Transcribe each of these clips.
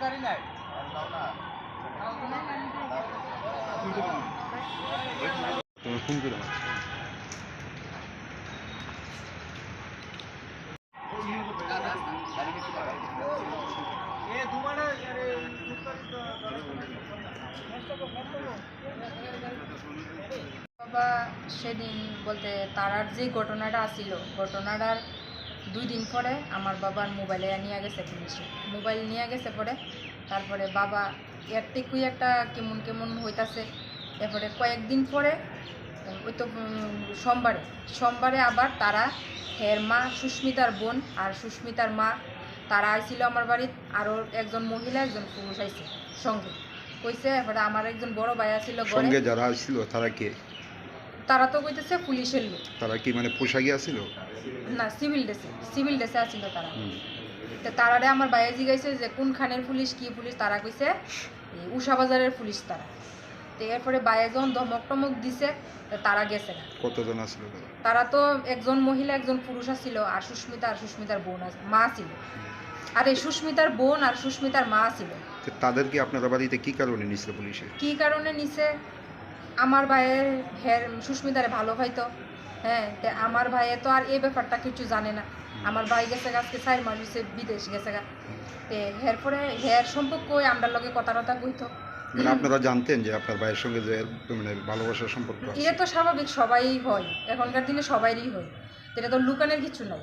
করে বাবা সেদিন বলতে তারার যে ঘটনাটা আসিল ঘটনাটার দুই দিন পরে আমার বাবার মোবাইলে নিয়ে গেছে পুলিশে মোবাইল নিয়ে গেছে পরে, তারপরে বাবা এর থেকেই একটা কেমন কেমন হইতাছে। এরপরে কয়েকদিন পরে, ওই তো সোমবারে সোমবারে আবার তারা, হের মা সুস্মিতার বোন আর সুস্মিতার মা, তারা আইছিল আমার বাড়ির আরও একজন মহিলা, একজন পুরুষ আইছে সঙ্গে। কইছে, এরপরে আমার একজন বড় ভাই আছিল সঙ্গে যারা আসছিল তারা কে? তারা তো কইতেছে পুলিশের লোক। তারা কি মানে পোশাকে আসছিল না সিভিল ড্রেসে সিভিল ড্রেসে আছিল তারা। তো তারারে আমার বাইরে জিগাইছে যে কোন খানের পুলিশ কি পুলিশ? তারা কইছে উষা বাজারের পুলিশ তারা। তো এরপরে বাইরে যখন ধমক টমক দিছে তো তারা গেছে না। কতজন আসছিল তারা? তো একজন মহিলা একজন পুরুষ আছিল আর সুস্মিতা আর সুস্মিতার বোন মা ছিল আর এই সুস্মিতার বোন আর সুস্মিতার মা ছিল তাদেরকে আপনারা বাড়িতে কি কারণে নিছিল পুলিশে? কি কারণে নিছে? আমার ভাইয়ের হের সুস্মিতারে ভালো হয়তো। হ্যাঁ তে আমার ভাইয়ে তো আর এই ব্যাপারটা কিছু জানে না। আমার ভাই গেছে আজকে চার মাস হইছে বিদেশ গেছে গা। তে হের পরে হের সম্পর্ক আমরা লগে কথা টথা কইতো। মানে আপনারা জানতেন যে আপনার ভাইয়ের সঙ্গে যে মানে ভালোবাসার সম্পর্ক আছে? এটা তো স্বাভাবিক সবাই হয়। এখনকার দিনে সবাইরই হয়। এটা তো লুকানের কিছু নাই।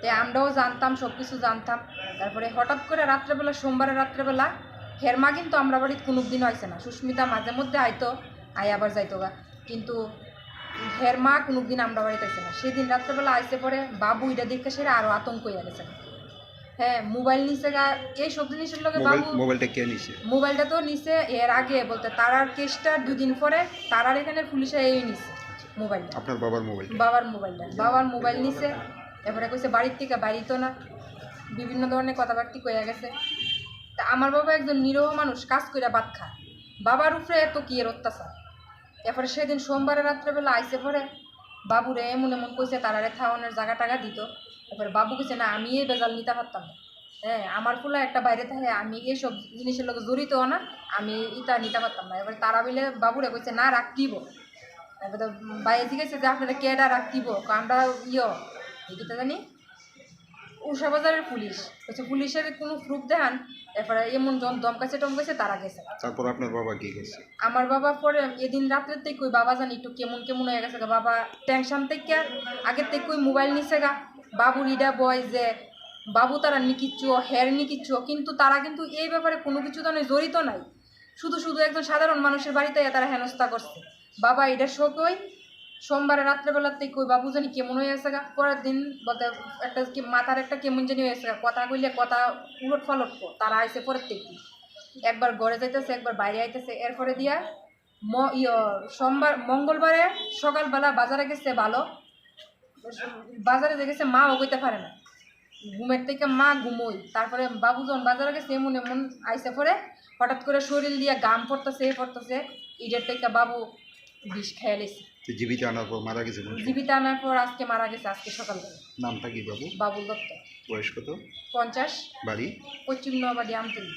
তো আমরাও জানতাম সব কিছু জানতাম। তারপরে হঠাৎ করে রাত্রেবেলা সোমবারে রাত্রেবেলা হেরমা কিন্তু আমরা বাড়িতে কোনো দিন আইসে না। সুস্মিতা মাঝে মধ্যে আইতো। আই আবার যাইতো গা। কিন্তু হের মা কোনো দিন আমরা বাড়িতে আইসে না। সেদিন রাত্রেবেলা আইসে পরে বাবু এটা দেখে সেরা আরও আতঙ্ক হয়ে গেছে। হ্যাঁ মোবাইল নিচে গা। এই সব জিনিসের লগে বাবু মোবাইলটা কে নিছে? মোবাইলটা তো নিছে এর আগে বলতে তারার কেসটা দুদিন পরে তারার এখানে পুলিশে এই নিছে মোবাইলটা। আপনার বাবার মোবাইল বাবার মোবাইলটা। বাবার মোবাইল নিছে। এরপরে কইছে বাড়ির থেকে বাড়িতো না। বিভিন্ন ধরনের কথাবার্তি কইয়া গেছে। তা আমার বাবা একজন নিরহ মানুষ কাজ কইরা ভাত খায়। বাবার উপরে এত কি এর অত্যাচার? এরপরে সেদিন সোমবারে রাত্রেবেলা আইসে পরে বাবুরে এমন এমন কইছে, তারারে খাওয়ানোর জায়গা টাকা দিত। এরপরে বাবু কইছে, না, আমি এই বেজাল নিতে পারতাম না। হ্যাঁ আমার ফুলা একটা বাইরে থাকে, আমি এইসব জিনিসের লোক জড়িত না, আমি ইটা নিতে পারতাম না। এবার তারা মিলে বাবুরে কইছে, না, রাখতিব। এবার বাইরে জিজ্ঞেসে যে আপনারা কেডা রাখতিব? আমরা ইয়। জানি উষা বাজারের পুলিশ। বলছে পুলিশের কোনো প্রুফ দেখান। এরপরে এমন জন দমকাছে টমকাছে তারা গেছে। তারপর আপনার বাবা কি গেছে? আমার বাবা পরে এদিন রাত্রের থেকে ওই বাবা জানি একটু কেমন কেমন হয়ে গেছে বাবা টেনশন থেকে আগের থেকে ওই মোবাইল নিছে গা। বাবু রিডা বয় যে বাবু তারা নিকিচ্ছ হের নিকিচ্ছ কিন্তু তারা কিন্তু এই ব্যাপারে কোনো কিছু তো জড়িত নাই। শুধু শুধু একজন সাধারণ মানুষের বাড়িতে তারা হেনস্থা করছে। বাবা এটা শোকই সোমবারে রাত্রেবেলার থেকে ওই বাবু জানি কেমন হয়ে আসে গা? পরের দিন বলতে একটা মাথার একটা কেমন জানি হয়ে গা। কথা কইলে কথা উলট ফালট। তারা আইসে পরের থেকে একবার ঘরে যাইতেছে, একবার বাইরে আইতেছে। এরপরে দিয়া ম সোমবার, মঙ্গলবারে সকালবেলা বাজারে গেছে ভালো। বাজারে যে গেছে মা ওগইতে পারে না। ঘুমের থেকে মা ঘুমোই। তারপরে বাবু যখন বাজারে গেছে, এমন এমন আইসে পরে হঠাৎ করে শরীর দিয়ে গাম পড়তেছে, এ পড়তেছে। ইডের থেকে বাবু বিষ খেয়ে লেছে জীবিত আনার পর মারা গেছে কোন সময়? জীবিত আনার পর আজকে মারা গেছে আজকে সকালবেলা নামটা কি বাবু? বাবুল দত্ত। বয়স কত? পঞ্চাশ। বাড়ি? পশ্চিম নবাডি আমতলি।